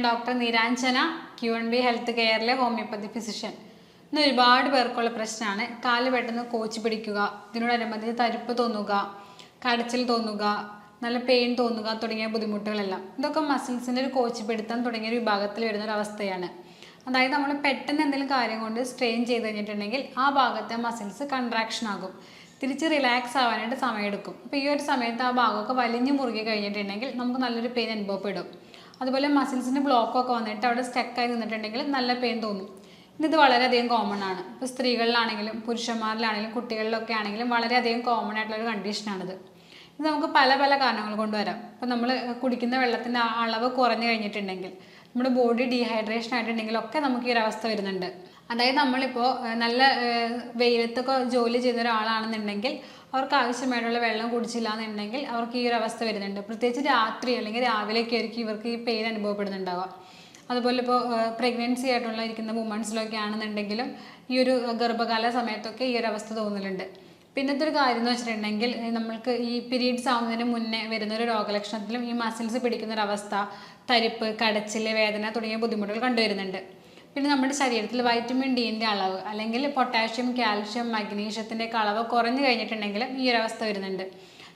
ഞാൻ doctor Niranjana Q N B health കെയറിലെ homoeopathy physician ഇന്ന് ഒരുപാട് പേർക്കുള്ള പ്രശ്നമാണ് കാൽ പെട്ടെന്ന് കോച്ച് പിടിക്കുക ഇതിനോടനുബന്ധിച്ച് തരിപ്പ് തോന്നുക കടച്ചിൽ തോന്നുക നല്ല പെയിൻ തോന്നുക തുടങ്ങിയ ബുദ്ധിമുട്ടുകളെല്ലാം. ഇതൊക്കെ മസിൽസിന്റെ ഒരു കോച്ച് പിടുത്തം തുടങ്ങിയ ഒരു വിഭാഗത്തിൽ വരുന്ന ഒരു അവസ്ഥയാണ്. അതായത് നമ്മൾ പെട്ടെന്ന് എന്തെങ്കിലും കാര്യം കൊണ്ട് സ്ട്രെയിൻ ചെയ്ത് കഴിഞ്ഞിട്ടുണ്ടെങ്കിൽ ആ ഭാഗത്തെ മസിൽസ് കൺട്രാക്ഷൻ ആകും. തിരിച്ച് റിലാക്സ് ആവാനായിട്ട് സമയമെടുക്കും. അപ്പോൾ ഈ ഒരു സമയത്ത് ആ ഭാഗമൊക്കെ വലിഞ്ഞു മുറുകി കഴിഞ്ഞിട്ടുണ്ടെങ്കിൽ നമുക്ക് നല്ലൊരു പെയിൻ അനുഭവപ്പെടും. അതുപോലെ മസിൽസിന്റെ ബ്ലോക്കൊക്കെ വന്നിട്ട് അവിടെ സ്റ്റക്കായി നിന്നിട്ടുണ്ടെങ്കിൽ നല്ല പെയിൻ തോന്നും. ഇത് വളരെയധികം കോമൺ ആണ്. ഇപ്പോൾ സ്ത്രീകളിലാണെങ്കിലും പുരുഷന്മാരിലാണെങ്കിലും കുട്ടികളിലൊക്കെ ആണെങ്കിലും വളരെയധികം കോമൺ ആയിട്ടുള്ള ഒരു കണ്ടീഷനാണിത് ഇത് നമുക്ക് പല പല കാരണങ്ങൾ കൊണ്ടുവരാം വരാം. ഇപ്പോൾ നമ്മൾ കുടിക്കുന്ന വെള്ളത്തിന്റെ അളവ് കുറഞ്ഞു കഴിഞ്ഞിട്ടുണ്ടെങ്കിൽ നമ്മുടെ ബോഡി ഡീഹൈഡ്രേഷൻ ആയിട്ടുണ്ടെങ്കിലൊക്കെ നമുക്ക് ഈ ഒരു അവസ്ഥ വരുന്നുണ്ട്. അതായത് നമ്മളിപ്പോൾ നല്ല വെയിലത്തൊക്കെ ജോലി ചെയ്യുന്ന ഒരാളാണെന്നുണ്ടെങ്കിൽ അവർക്ക് ആവശ്യമായിട്ടുള്ള വെള്ളം കുടിച്ചില്ല എന്നുണ്ടെങ്കിൽ അവർക്ക് ഈ ഒരു അവസ്ഥ വരുന്നുണ്ട്. പ്രത്യേകിച്ച് രാത്രി അല്ലെങ്കിൽ രാവിലെയൊക്കെ ആയിരിക്കും ഇവർക്ക് ഈ പെയിൻ അനുഭവപ്പെടുന്നുണ്ടാവുക. അതുപോലെ ഇപ്പോൾ പ്രഗ്നൻസി ആയിട്ടുള്ള ഇരിക്കുന്ന വുമൺസിലൊക്കെ ആണെന്നുണ്ടെങ്കിലും ഈ ഒരു ഗർഭകാല സമയത്തൊക്കെ ഈ ഒരു അവസ്ഥ തോന്നലുണ്ട്. പിന്നത്തെ ഒരു കാര്യം എന്ന് വെച്ചിട്ടുണ്ടെങ്കിൽ നമ്മൾക്ക് ഈ പീരീഡ്സ് ആവുന്നതിന് മുന്നേ വരുന്ന ഒരു രോഗലക്ഷണത്തിലും ഈ മസിൽസ് പിടിക്കുന്ന ഒരു അവസ്ഥ തരിപ്പ് കടച്ചിൽ വേദന തുടങ്ങിയ ബുദ്ധിമുട്ടുകൾ കണ്ടുവരുന്നുണ്ട്. പിന്നെ നമ്മുടെ ശരീരത്തിൽ വൈറ്റമിൻ ഡിന്റെ അളവ് അല്ലെങ്കിൽ പൊട്ടാഷ്യം കാൽഷ്യം മഗ്നീഷ്യത്തിന്റെ ഒക്കെ അളവ് കുറഞ്ഞു കഴിഞ്ഞിട്ടുണ്ടെങ്കിലും ഈ ഒരു അവസ്ഥ വരുന്നുണ്ട്.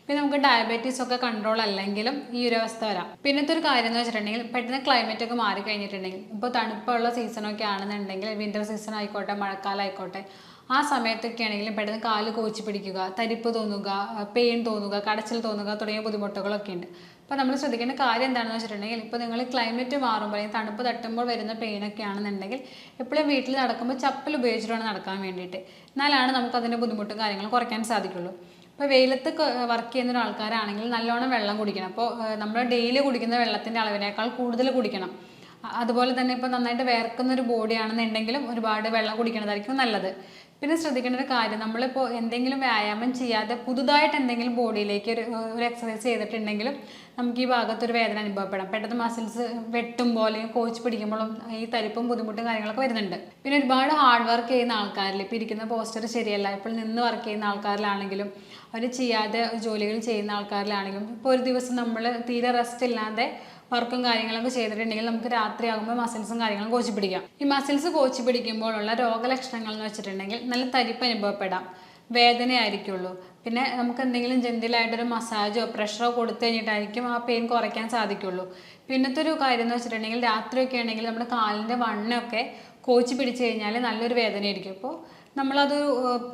പിന്നെ നമുക്ക് ഡയബറ്റീസ് ഒക്കെ കൺട്രോൾ അല്ലെങ്കിലും ഈ ഒരു അവസ്ഥ വരാം. പിന്നത്തെ ഒരു കാര്യം എന്ന് വെച്ചിട്ടുണ്ടെങ്കിൽ പെട്ടെന്ന് ക്ലൈമറ്റ് ഒക്കെ മാറി കഴിഞ്ഞിട്ടുണ്ടെങ്കിൽ ഇപ്പോൾ തണുപ്പുള്ള സീസണൊക്കെ ആണെന്നുണ്ടെങ്കിൽ വിന്റർ സീസൺ ആയിക്കോട്ടെ മഴക്കാലം ആയിക്കോട്ടെ ആ സമയത്തൊക്കെ ആണെങ്കിലും പെട്ടെന്ന് കാൽ കോച്ചി പിടിക്കുക തരിപ്പ് തോന്നുക പെയിൻ തോന്നുക കടച്ചിൽ തോന്നുക തുടങ്ങിയ ബുദ്ധിമുട്ടുകളൊക്കെ ഉണ്ട്. അപ്പോൾ നമ്മൾ ശ്രദ്ധിക്കേണ്ട കാര്യം എന്താണെന്ന് വെച്ചിട്ടുണ്ടെങ്കിൽ ഇപ്പോൾ നിങ്ങൾ ക്ലൈമറ്റ് മാറുമ്പോൾ അല്ലെങ്കിൽ തണുപ്പ് തട്ടുമ്പോൾ വരുന്ന പെയിനൊക്കെ ആണെന്നുണ്ടെങ്കിൽ എപ്പോഴും വീട്ടിൽ നടക്കുമ്പോൾ ചപ്പൽ ഉപയോഗിച്ചിട്ട് വേണം നടക്കാൻ വേണ്ടിയിട്ട്. എന്നാലാണ് നമുക്ക് അതിന്റെ ബുദ്ധിമുട്ടും കാര്യങ്ങളും കുറയ്ക്കാൻ സാധിക്കുള്ളൂ. ഇപ്പോൾ വെയിലത്ത് വർക്ക് ചെയ്യുന്ന ഒരാൾക്കാരാണെങ്കിൽ നല്ലോണം വെള്ളം കുടിക്കണം. അപ്പോൾ നമ്മൾ ഡെയിലി കുടിക്കുന്ന വെള്ളത്തിന്റെ അളവിനേക്കാൾ കൂടുതൽ കുടിക്കണം. അതുപോലെ തന്നെ ഇപ്പോൾ നന്നായിട്ട് വേർക്കുന്ന ഒരു ബോഡി ആണെന്നുണ്ടെങ്കിലും ഒരുപാട് വെള്ളം കുടിക്കുന്നതായിരിക്കും നല്ലത്. പിന്നെ ശ്രദ്ധിക്കേണ്ട ഒരു കാര്യം നമ്മളിപ്പോൾ എന്തെങ്കിലും വ്യായാമം ചെയ്യാതെ പുതുതായിട്ട് എന്തെങ്കിലും ബോഡിയിലേക്ക് ഒരു ഒരു എക്സസൈസ് ചെയ്തിട്ടുണ്ടെങ്കിലും നമുക്ക് ഈ ഭാഗത്തൊരു വേദന അനുഭവപ്പെടാം. പെട്ടെന്ന് മസിൽസ് വെട്ടുമ്പോൾ അല്ലെങ്കിൽ കോച്ച് പിടിക്കുമ്പോഴും ഈ തരിപ്പും ബുദ്ധിമുട്ടും കാര്യങ്ങളൊക്കെ വരുന്നുണ്ട്. പിന്നെ ഒരുപാട് ഹാർഡ് വർക്ക് ചെയ്യുന്ന ആൾക്കാരിൽ ഇപ്പോൾ ഇരിക്കുന്ന പോസ്റ്റർ ശരിയല്ല ഇപ്പോൾ നിന്ന് വർക്ക് ചെയ്യുന്ന ആൾക്കാരിലാണെങ്കിലും അവർ ചെയ്യാതെ ജോലികൾ ചെയ്യുന്ന ആൾക്കാരിലാണെങ്കിലും ഇപ്പോൾ ഒരു ദിവസം നമ്മൾ തീരെ റെസ്റ്റ് ഇല്ലാതെ വർക്കും കാര്യങ്ങളൊക്കെ ചെയ്തിട്ടുണ്ടെങ്കിൽ നമുക്ക് രാത്രിയാകുമ്പോൾ മസിൽസും കാര്യങ്ങളും കോച്ചി പിടിക്കാം ഈ മസിൽസ് കോച്ചി പിടിക്കുമ്പോഴുള്ള രോഗലക്ഷണങ്ങൾ എന്ന് വെച്ചിട്ടുണ്ടെങ്കിൽ നല്ല തരിപ്പ് അനുഭവപ്പെടാം. വേദനയായിരിക്കുള്ളൂ. പിന്നെ നമുക്ക് എന്തെങ്കിലും ജെന്റിലായിട്ടൊരു മസാജോ പ്രഷറോ കൊടുത്തു കഴിഞ്ഞിട്ടായിരിക്കും ആ പെയിൻ കുറയ്ക്കാൻ സാധിക്കുള്ളൂ. പിന്നത്തെ ഒരു കാര്യം എന്ന് വെച്ചിട്ടുണ്ടെങ്കിൽ രാത്രിയൊക്കെ ആണെങ്കിൽ നമ്മുടെ കാലിന്റെ വണ്ണൊക്കെ കോച്ചി പിടിച്ചു കഴിഞ്ഞാൽ നല്ലൊരു വേദനയായിരിക്കും. അപ്പോൾ നമ്മളത്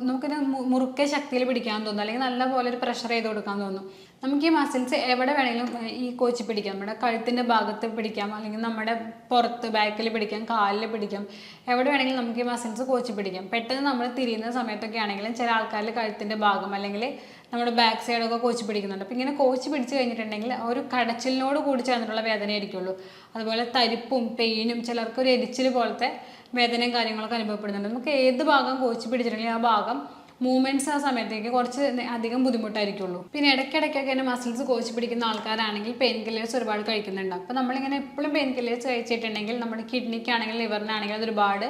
നമുക്കിത് മുറുക്കെ ശക്തിയിൽ പിടിക്കാൻ തോന്നും അല്ലെങ്കിൽ നല്ല പോലെ ഒരു പ്രഷർ ചെയ്ത് കൊടുക്കാൻ തോന്നും നമുക്ക് ഈ മസിൽസ് എവിടെ വേണമെങ്കിലും ഈ കോച്ചി പിടിക്കാം. നമ്മുടെ കഴുത്തിന്റെ ഭാഗത്ത് പിടിക്കാം. അല്ലെങ്കിൽ നമ്മുടെ പുറത്ത് ബാക്കിൽ പിടിക്കാം കാലിൽ പിടിക്കാം. എവിടെ വേണമെങ്കിലും നമുക്ക് ഈ മസിൽസ് കോച്ചി പിടിക്കാം. പെട്ടെന്ന് നമ്മൾ തിരിയുന്ന സമയത്തൊക്കെ ആണെങ്കിലും ചില ആൾക്കാരിൽ കഴുത്തിന്റെ ഭാഗം അല്ലെങ്കിൽ നമ്മുടെ ബാക്ക് സൈഡൊക്കെ കോച്ച് പിടിക്കുന്നുണ്ട്. അപ്പോൾ ഇങ്ങനെ കോച്ച് പിടിച്ച് കഴിഞ്ഞിട്ടുണ്ടെങ്കിൽ ഒരു കടച്ചിലിനോട് കൂടി ചേർന്നിട്ടുള്ള വേദനയായിരിക്കുള്ളൂ അതുപോലെ തരിപ്പും പെയിനും ചിലർക്ക് ഒരു എരിച്ചിൽ പോലത്തെ വേദനയും കാര്യങ്ങളൊക്കെ അനുഭവപ്പെടുന്നുണ്ട്. നമുക്ക് ഏത് ഭാഗം കോച്ച് പിടിച്ചിട്ടുണ്ടെങ്കിൽ ആ ഭാഗം മൂവ്മെന്റ്സ് ആ സമയത്തേക്ക് കുറച്ച് അധികം ബുദ്ധിമുട്ടായിരിക്കുള്ളൂ. പിന്നെ ഇടയ്ക്കിടയ്ക്കൊക്കെ തന്നെ മസിൽസ് കോച്ച് പിടിക്കുന്ന ആൾക്കാരാണെങ്കിൽ പെയിൻ കില്ലേഴ്സ് ഒരുപാട് കഴിക്കുന്നുണ്ട്. അപ്പോൾ നമ്മളിങ്ങനെ എപ്പോഴും പെയിൻ കില്ലേഴ്സ് കഴിച്ചിട്ടുണ്ടെങ്കിൽ നമ്മുടെ കിഡ്നിക്കാണെങ്കിലും ലിവറിനാണെങ്കിലും അത് ഒരുപാട്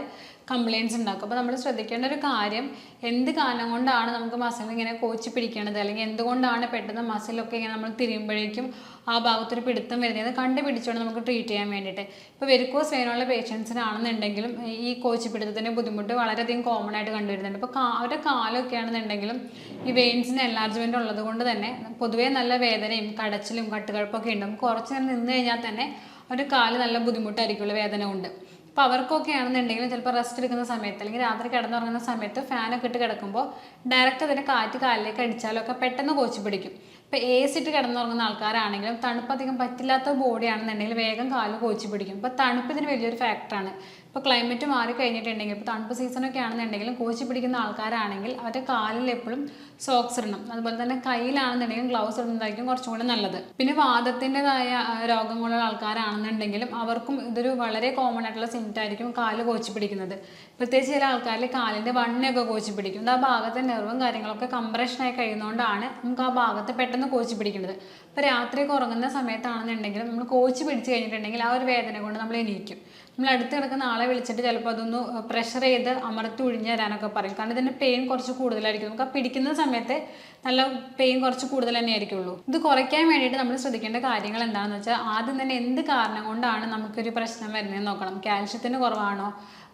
കംപ്ലയിൻസ് ഉണ്ടാക്കും. അപ്പോൾ നമ്മൾ ശ്രദ്ധിക്കേണ്ട ഒരു കാര്യം എന്ത് കാലം കൊണ്ടാണ് നമുക്ക് മസിൽ ഇങ്ങനെ കോച്ചി പിടിക്കണത്? അല്ലെങ്കിൽ എന്തുകൊണ്ടാണ് പെട്ടെന്ന് മസിലൊക്കെ ഇങ്ങനെ നമ്മൾ തിരിയുമ്പോഴേക്കും ആ ഭാഗത്തൊരു പിടുത്തം വരുന്നത്? കണ്ടുപിടിച്ചുകൊണ്ട് നമുക്ക് ട്രീറ്റ് ചെയ്യാൻ വേണ്ടിയിട്ട്. ഇപ്പോൾ വെരിക്കോസ് വെയിനുള്ള പേഷ്യൻസിനാണെന്നുണ്ടെങ്കിലും ഈ കോച്ചി പിടുത്തത്തിന്റെ ബുദ്ധിമുട്ട് വളരെയധികം കോമൺ ആയിട്ട് കണ്ടുവരുന്നുണ്ട്. ഇപ്പോൾ കാ അവരുടെ കാലമൊക്കെ ആണെന്നുണ്ടെങ്കിലും ഈ വെയിൻസിന് എൻലാർജ്മെന്റ് ഉള്ളത് കൊണ്ട് തന്നെ പൊതുവേ നല്ല വേദനയും കടച്ചിലും കട്ടുകഴപ്പൊക്കെ ഉണ്ടാവും. കുറച്ച് നേരം നിന്ന് കഴിഞ്ഞാൽ തന്നെ ഒരു കാൽ നല്ല ബുദ്ധിമുട്ടായിരിക്കുമല്ലോ വേദന കൊണ്ട് അപ്പോൾ അവർക്കൊക്കെ ആണെന്നുണ്ടെങ്കിൽ ചിലപ്പോൾ റെസ്റ്റ് എടുക്കുന്ന സമയത്ത് അല്ലെങ്കിൽ രാത്രി കിടന്നുറങ്ങുന്ന സമയത്ത് ഫാനൊക്കെ ഇട്ട് കിടക്കുമ്പോൾ ഡയറക്റ്റ് അതിന്റെ കാറ്റ് കാലിലേക്ക് അടിച്ചാലൊക്കെ പെട്ടെന്ന് കോച്ചി പിടിക്കും. ഇപ്പോൾ എ സി ഇട്ട് കിടന്നുറങ്ങുന്ന ആൾക്കാരാണെങ്കിലും തണുപ്പ് അധികം പറ്റില്ലാത്ത ബോഡി ആണെന്നുണ്ടെങ്കിൽ വേഗം കാൽ കോച്ചി പിടിക്കും. ഇപ്പോൾ തണുപ്പ് ഇതിന് വലിയൊരു ഫാക്ടറാണ് ഇപ്പോൾ ക്ലൈമറ്റ് മാറി കഴിഞ്ഞിട്ടുണ്ടെങ്കിൽ ഇപ്പോൾ തണുപ്പ് സീസണൊക്കെ ആണെന്നുണ്ടെങ്കിലും കോച്ചി പിടിക്കുന്ന ആൾക്കാരാണെങ്കിൽ അവരുടെ കാലിൽ എപ്പോഴും സോക്സ് ഇടണം. അതുപോലെ തന്നെ കയ്യിലാണെന്നുണ്ടെങ്കിലും ഗ്ലൗസ് ഇടുന്നതായിരിക്കും കുറച്ചും കൂടി നല്ലത്. പിന്നെ വാദത്തിന്റെതായ രോഗങ്ങളുള്ള ആൾക്കാരാണെന്നുണ്ടെങ്കിലും അവർക്കും ഇതൊരു വളരെ കോമൺ ആയിട്ടുള്ള സിംറ്റം ആയിരിക്കും കാൽ കോച്ചി പിടിക്കുന്നത്. പ്രത്യേകിച്ച് ചില ആൾക്കാരിൽ കാലിന്റെ വണ്ണയൊക്കെ കോച്ചി പിടിക്കും. ആ ഭാഗത്തെ നെർവും കാര്യങ്ങളൊക്കെ കംപ്രഷനായി കഴിയുന്നതുകൊണ്ടാണ് നമുക്ക് ആ ഭാഗത്ത് പെട്ടെന്ന് കോച്ചി പിടിക്കുന്നത് ഇപ്പോൾ രാത്രിയൊക്കെ ഉറങ്ങുന്ന സമയത്താണെന്നുണ്ടെങ്കിലും നമ്മൾ കോച്ചി പിടിച്ച് കഴിഞ്ഞിട്ടുണ്ടെങ്കിൽ ആ ഒരു വേദന കൊണ്ട് നമ്മൾ എണീക്കും. നമ്മൾ അടുത്ത് കിടക്കുന്ന ആളെ വിളിച്ചിട്ട് ചിലപ്പോൾ അതൊന്ന് പ്രഷർ ചെയ്ത് അമർത്തി ഒഴിഞ്ഞു തരാനൊക്കെ പറയും. കാരണം ഇതിന്റെ പെയിൻ കുറച്ച് കൂടുതലായിരിക്കും. നമുക്ക് ആ പിടിക്കുന്ന സമയത്ത് നല്ല പെയിൻ കുറച്ച് കൂടുതൽ തന്നെ ആയിരിക്കുള്ളൂ ഇത് കുറയ്ക്കാൻ വേണ്ടിയിട്ട് നമ്മൾ ശ്രദ്ധിക്കേണ്ട കാര്യങ്ങൾ എന്താണെന്ന് വെച്ചാൽ ആദ്യം തന്നെ എന്ത് കാരണം കൊണ്ടാണ് നമുക്കൊരു പ്രശ്നം വരുന്നതെന്ന് നോക്കണം. കാൽഷ്യത്തിന് കുറവാണോ?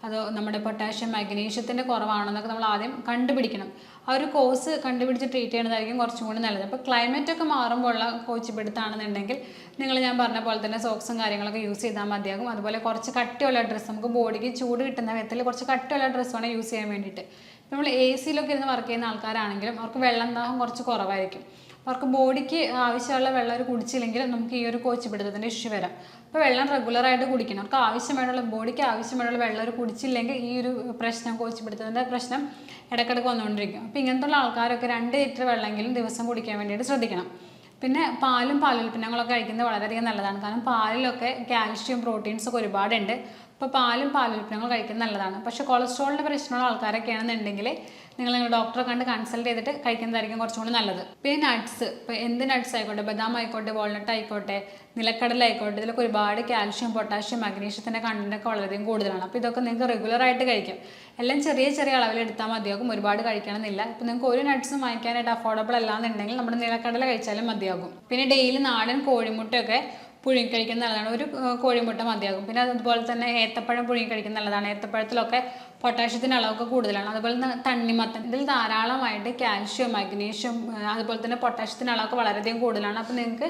അതോ നമ്മുടെ പൊട്ടാഷ്യം മഗ്നീഷ്യത്തിന്റെ കുറവാണെന്നൊക്കെ നമ്മൾ ആദ്യം കണ്ടുപിടിക്കണം. ആ ഒരു കോഴ്സ് കണ്ടുപിടിച്ച് ട്രീറ്റ് ചെയ്യുന്നതായിരിക്കും കുറച്ചും കൂടി നല്ലത്. അപ്പോൾ ക്ലൈമറ്റ് ഒക്കെ മാറുമ്പോഴുള്ള കോച്ചിപ്പിടുത്താണെന്നുണ്ടെങ്കിൽ നിങ്ങൾ ഞാൻ പറഞ്ഞ പോലെ തന്നെ സോക്സും കാര്യങ്ങളൊക്കെ യൂസ് ചെയ്താൽ മതിയാകും. അതുപോലെ കുറച്ച് കട്ടിയുള്ള ഡ്രസ്സ് നമുക്ക് ബോഡിക്ക് ചൂട് കിട്ടുന്ന വിധത്തിൽ കുറച്ച് കട്ടിയുള്ള ഡ്രസ്സ് വേണം യൂസ് ചെയ്യാൻ വേണ്ടിയിട്ട്. നമ്മൾ എ സിയിലൊക്കെ ഇരുന്ന് വർക്ക് ചെയ്യുന്ന ആൾക്കാരാണെങ്കിലും അവർക്ക് വെള്ളം ദാഹം കുറച്ച് കുറവായിരിക്കും. അവർക്ക് ബോഡിക്ക് ആവശ്യമുള്ള വെള്ളം അവർ കുടിച്ചില്ലെങ്കിൽ നമുക്ക് ഈ ഒരു കോച്ച് പിടുത്തത്തിന്റെ ഇഷ്യൂ വരാം. അപ്പോൾ വെള്ളം റെഗുലറായിട്ട് കുടിക്കണം. അവർക്ക് ആവശ്യമായിട്ടുള്ള ബോഡിക്ക് ആവശ്യമായിട്ടുള്ള വെള്ളം ഒരു കുടിച്ചില്ലെങ്കിൽ ഈ ഒരു പ്രശ്നം കോച്ച് പിടുത്തത്തിന്റെ പ്രശ്നം ഇടയ്ക്കിടയ്ക്ക് വന്നുകൊണ്ടിരിക്കും. അപ്പോൾ ഇങ്ങനത്തുള്ള ആൾക്കാരൊക്കെ രണ്ട് ലിറ്റർ വെള്ളമെങ്കിലും ദിവസം കുടിക്കാൻ വേണ്ടിയിട്ട് ശ്രദ്ധിക്കണം. പിന്നെ പാലും പാലുൽപ്പന്നങ്ങളൊക്കെ കഴിക്കുന്നത് വളരെയധികം നല്ലതാണ്. കാരണം പാലിലൊക്കെ കാൽഷ്യം പ്രോട്ടീൻസ് ഒക്കെ ഒരുപാടുണ്ട്. അപ്പോൾ പാലും പാലുൽപ്പന്നങ്ങൾ കഴിക്കുന്നത് നല്ലതാണ്. പക്ഷെ കൊളസ്ട്രോളിന്റെ പ്രശ്നമുള്ള ആൾക്കാരൊക്കെ ആണെന്നുണ്ടെങ്കിൽ നിങ്ങൾ നിങ്ങൾ ഡോക്ടറെ കണ്ട് കൺസൾട്ട് ചെയ്തിട്ട് കഴിക്കുന്നതായിരിക്കും കുറച്ചും കൂടി നല്ലത്. പിന്നെ നട്ട്സ് ഇപ്പോൾ എന്ത് നട്ട്സ് ആയിക്കോട്ടെ ബദാം ആയിക്കോട്ടെ വാൾനട്ട് ആയിക്കോട്ടെ നിലക്കടല ആയിക്കോട്ടെ ഇതിലൊക്കെ ഒരുപാട് കാൽഷ്യം പൊട്ടാഷ്യം മഗ്നീഷ്യത്തിന്റെ കണ്ടന്റൊക്കെ വളരെയധികം കൂടുതലാണ്. അപ്പോൾ ഇതൊക്കെ നിങ്ങൾക്ക് റെഗുലറായിട്ട് കഴിക്കാം. എല്ലാം ചെറിയ ചെറിയ അളവിൽ എടുത്താൽ മതിയാകും ഒരുപാട് കഴിക്കണമെന്നില്ല. ഇപ്പോൾ നിങ്ങൾക്ക് ഒരു നട്ട്സും വാങ്ങിക്കാനായിട്ട് അഫോർഡബിൾ അല്ലാന്നുണ്ടെങ്കിൽ നമ്മുടെ നിലക്കടല കഴിച്ചാലും മതിയാകും. പിന്നെ ഡെയിലി നാടൻ കോഴിമുട്ടയൊക്കെ പുഴുങ്ങി കഴിക്കുന്നത് നല്ലതാണ്. ഒരു കോഴിമുട്ട മതിയാകും. പിന്നെ അതുപോലെ തന്നെ ഏത്തപ്പഴം പുഴുങ്ങി കഴിക്കുന്നത് നല്ലതാണ്. ഏത്തപ്പഴത്തിലൊക്കെ പൊട്ടാഷ്യത്തിന്റെ അളവൊക്കെ കൂടുതലാണ്. അതുപോലെ തണ്ണിമത്തൻ. ഇതിൽ ധാരാളമായിട്ട് കാൽഷ്യം മഗ്നീഷ്യം അതുപോലെ തന്നെ പൊട്ടാഷ്യത്തിന്റെ അളവൊക്കെ വളരെയധികം കൂടുതലാണ്. അപ്പോൾ നിങ്ങൾക്ക്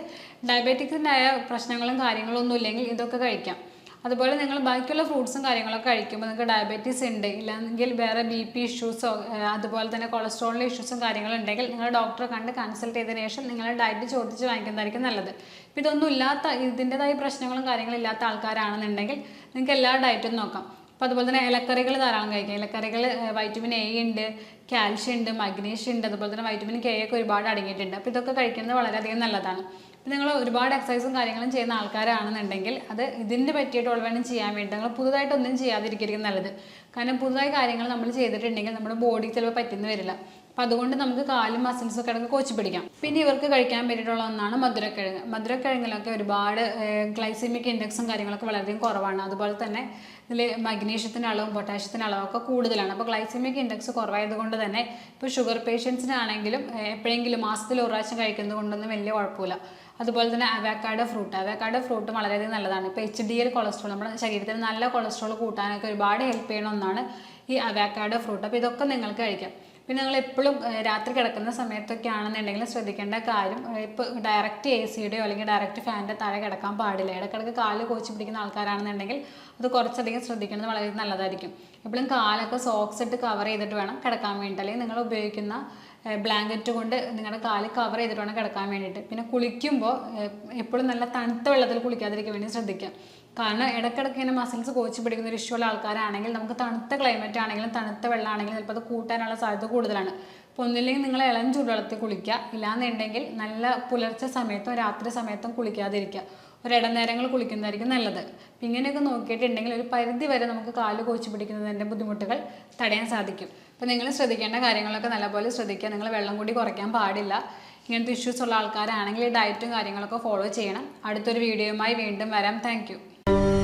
ഡയബറ്റിക്സിന്റെ പ്രശ്നങ്ങളും കാര്യങ്ങളും ഒന്നും ഇല്ലെങ്കിൽ ഇതൊക്കെ കഴിക്കാം. അതുപോലെ നിങ്ങൾ ബാക്കിയുള്ള ഫ്രൂട്ട്സും കാര്യങ്ങളൊക്കെ കഴിക്കുമ്പോൾ നിങ്ങൾക്ക് ഡയബറ്റീസ് ഉണ്ട് ഇല്ലെങ്കിൽ വേറെ ബി പി ഇഷ്യൂസോ അതുപോലെ തന്നെ കൊളസ്ട്രോളിന്റെ ഇഷ്യൂസും കാര്യങ്ങളും ഉണ്ടെങ്കിൽ നിങ്ങൾ ഡോക്ടറെ കണ്ട് കൺസൾട്ട് ചെയ്തതിന് ശേഷം നിങ്ങളുടെ ഡയറ്റ് ചോദിച്ച് വാങ്ങിക്കുന്നതായിരിക്കും നല്ലത്. ഇപ്പം ഇതൊന്നും ഇല്ലാത്ത ഇതിന്റെതായ പ്രശ്നങ്ങളും കാര്യങ്ങളും ഇല്ലാത്ത ആൾക്കാരാണെന്നുണ്ടെങ്കിൽ നിങ്ങൾക്ക് എല്ലാ ഡയറ്റും നോക്കാം. അപ്പോൾ അതുപോലെ തന്നെ ഇലക്കറികൾ ധാരാളം കഴിക്കാം. ഇലക്കറികൾ വൈറ്റമിൻ എ ഉണ്ട് കാൽഷ്യം ഉണ്ട് മഗ്നീഷ്യം ഉണ്ട് അതുപോലെ തന്നെ വൈറ്റമിൻ കെ ഒക്കെ ഒരുപാട് അടങ്ങിയിട്ടുണ്ട്. അപ്പോൾ ഇതൊക്കെ കഴിക്കുന്നത് വളരെയധികം നല്ലതാണ്. നിങ്ങൾ ഒരുപാട് എക്സസൈസും കാര്യങ്ങളും ചെയ്യുന്ന ആൾക്കാരാണെന്നുണ്ടെങ്കിൽ അത് ഇതിന് പറ്റിയിട്ട് വേണം ചെയ്യാൻ വേണ്ടി. നിങ്ങൾ പുതുതായിട്ടൊന്നും ചെയ്യാതിരിക്കുന്നത് നല്ലത്. കാരണം പുതുതായി കാര്യങ്ങൾ നമ്മൾ ചെയ്തിട്ടുണ്ടെങ്കിൽ നമ്മുടെ ബോഡി ചിലപ്പോൾ പറ്റുന്ന വരില്ല. അപ്പം അതുകൊണ്ട് നമുക്ക് കാലും മസിൽസും ഇടയ്ക്ക് കോച്ചി പിടിക്കാം. പിന്നെ ഇവർക്ക് കഴിക്കാൻ വേണ്ടിയിട്ടുള്ള ഒന്നാണ് മധുരക്കിഴങ്ങ്. മധുരക്കിഴങ്ങിലൊക്കെ ഒരുപാട് ഗ്ലൈസിമിക് ഇൻഡെക്സും കാര്യങ്ങളൊക്കെ വളരെയധികം കുറവാണ്. അതുപോലെ തന്നെ ഇതിൽ മഗ്നീഷ്യത്തിന്റെ അളവും പൊട്ടാഷ്യത്തിന്റെ അളവൊക്കെ കൂടുതലാണ്. അപ്പോൾ ഗ്ലൈസിമിക് ഇൻഡെക്സ് കുറവായതുകൊണ്ട് തന്നെ ഇപ്പോൾ ഷുഗർ പേഷ്യൻസിനാണെങ്കിലും എപ്പോഴെങ്കിലും മാസത്തിൽ ഒരു പ്രാവശ്യം കഴിക്കുന്നത് കൊണ്ടൊന്നും വലിയ കുഴപ്പമില്ല. അതുപോലെ തന്നെ അവക്കാഡോ ഫ്രൂട്ട് അവക്കാഡോ ഫ്രൂട്ട് വളരെയധികം നല്ലതാണ്. ഇപ്പോൾ എച്ച് ഡി എൽ കൊളസ്ട്രോൾ നമ്മുടെ ശരീരത്തിൽ നല്ല കൊളസ്ട്രോൾ കൂട്ടാനൊക്കെ ഒരുപാട് ഹെൽപ്പ് ചെയ്യുന്ന ഒന്നാണ് ഈ അവക്കാഡോ ഫ്രൂട്ട് അപ്പോൾ ഇതൊക്കെ നിങ്ങൾക്ക് കഴിക്കാം. പിന്നെ നിങ്ങൾ എപ്പോഴും രാത്രി കിടക്കുന്ന സമയത്തൊക്കെ ആണെന്നുണ്ടെങ്കിൽ ശ്രദ്ധിക്കേണ്ട കാര്യം ഇപ്പോൾ ഡയറക്റ്റ് എ സിയുടെയോ അല്ലെങ്കിൽ ഡയറക്റ്റ് ഫാനിന്റെ താഴെ കിടക്കാൻ പാടില്ല. ഇടയ്ക്കിടയ്ക്ക് കാൽ കോച്ച് പിടിക്കുന്ന ആൾക്കാരാണെന്നുണ്ടെങ്കിൽ അത് കുറച്ചധികം ശ്രദ്ധിക്കുന്നത് വളരെ നല്ലതായിരിക്കും. എപ്പോഴും കാലൊക്കെ സോക്സ് ഇട്ട് കവർ ചെയ്തിട്ട് വേണം കിടക്കാൻ വേണ്ടിയിട്ട്. അല്ലെങ്കിൽ നിങ്ങൾ ഉപയോഗിക്കുന്ന ബ്ലാങ്കറ്റ് കൊണ്ട് നിങ്ങളുടെ കാൽ കവർ ചെയ്തിട്ട് വേണം കിടക്കാൻ വേണ്ടിയിട്ട്. പിന്നെ കുളിക്കുമ്പോൾ എപ്പോഴും നല്ല തണുത്ത വെള്ളത്തിൽ കുളിക്കാതിരിക്കാൻ വേണ്ടി ശ്രദ്ധിക്കാം കാരണം ഇടയ്ക്കിടയ്ക്ക് ഇങ്ങനെ മസിൽസ് കോച്ച് പിടിക്കുന്ന ഒരു ഇഷ്യൂ ഉള്ള ആൾക്കാരാണെങ്കിൽ നമുക്ക് തണുത്ത ക്ലൈമറ്റ് ആണെങ്കിലും തണുത്ത വെള്ളമാണെങ്കിലും ചിലപ്പോൾ അത് കൂട്ടാനുള്ള സാധ്യത കൂടുതലാണ്. അപ്പോൾ ഒന്നില്ലെങ്കിൽ നിങ്ങൾ ഇളം ചൂടുവെള്ളത്തിൽ കുളിക്കുക. ഇല്ലാന്നുണ്ടെങ്കിൽ നല്ല പുലർച്ചെ സമയത്തും രാത്രി സമയത്തും കുളിക്കാതിരിക്കുക. ഒരിടനേരങ്ങൾ കുളിക്കുന്നതായിരിക്കും നല്ലത്. ഇങ്ങനെയൊക്കെ നോക്കിയിട്ടുണ്ടെങ്കിൽ ഒരു പരിധി വരെ നമുക്ക് കാൽ കോച്ചു പിടിക്കുന്നതിന്റെ ബുദ്ധിമുട്ടുകൾ തടയാൻ സാധിക്കും. അപ്പോൾ നിങ്ങൾ ശ്രദ്ധിക്കേണ്ട കാര്യങ്ങളൊക്കെ നല്ലപോലെ ശ്രദ്ധിക്കുക. നിങ്ങൾ വെള്ളം കൂടി കുറയ്ക്കാൻ പാടില്ല. ഇങ്ങനത്തെ ഇഷ്യൂസ് ഉള്ള ആൾക്കാരാണെങ്കിൽ ഈ ഡയറ്റും കാര്യങ്ങളൊക്കെ ഫോളോ ചെയ്യണം. അടുത്തൊരു വീഡിയോയുമായി വീണ്ടും വരാം. Thank Bye.